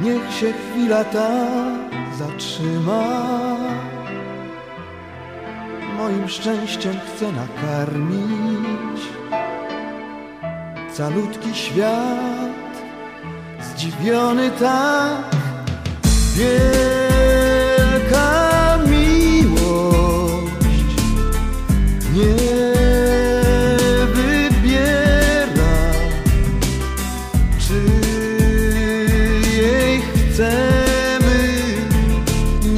Niech się chwila ta zatrzyma. Moim szczęściem chcę nakarmić Calutki świat. Zdziwiony tak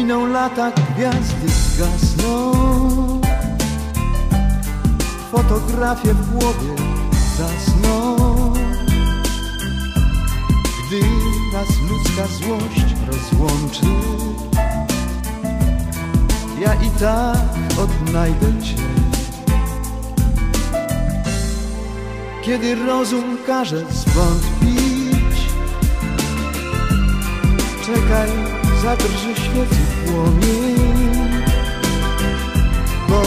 Miną lata, gwiazdy zgasną. Fotografie w głowie zasną. Gdy nas ludzka złość rozłączy Ja i tak odnajdę Cię. Kiedy rozum każe zwątpić Czekaj, zadrży świecy płomień Bo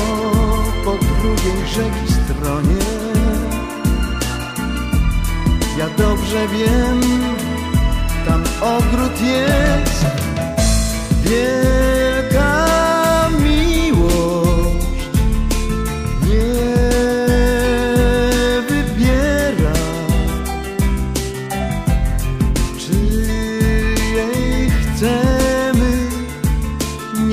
po drugiej rzeki stronie Ja dobrze wiem, tam ogród jest. Wielka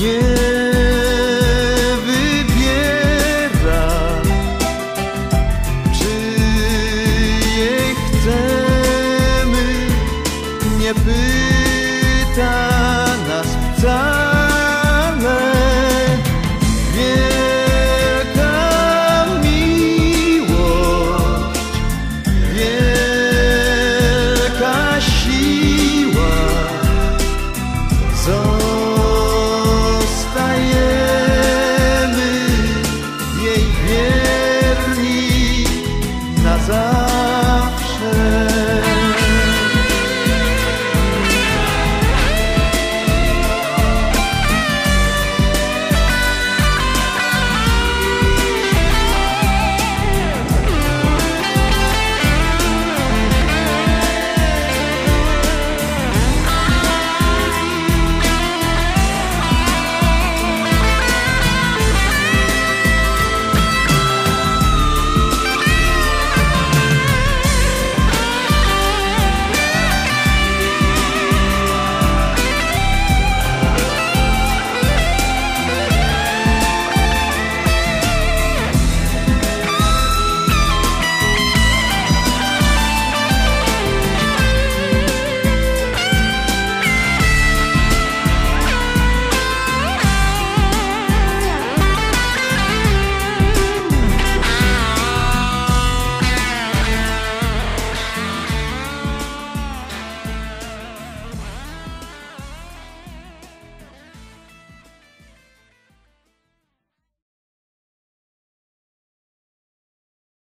nie wybiera, czy jej chcemy, nie pyta.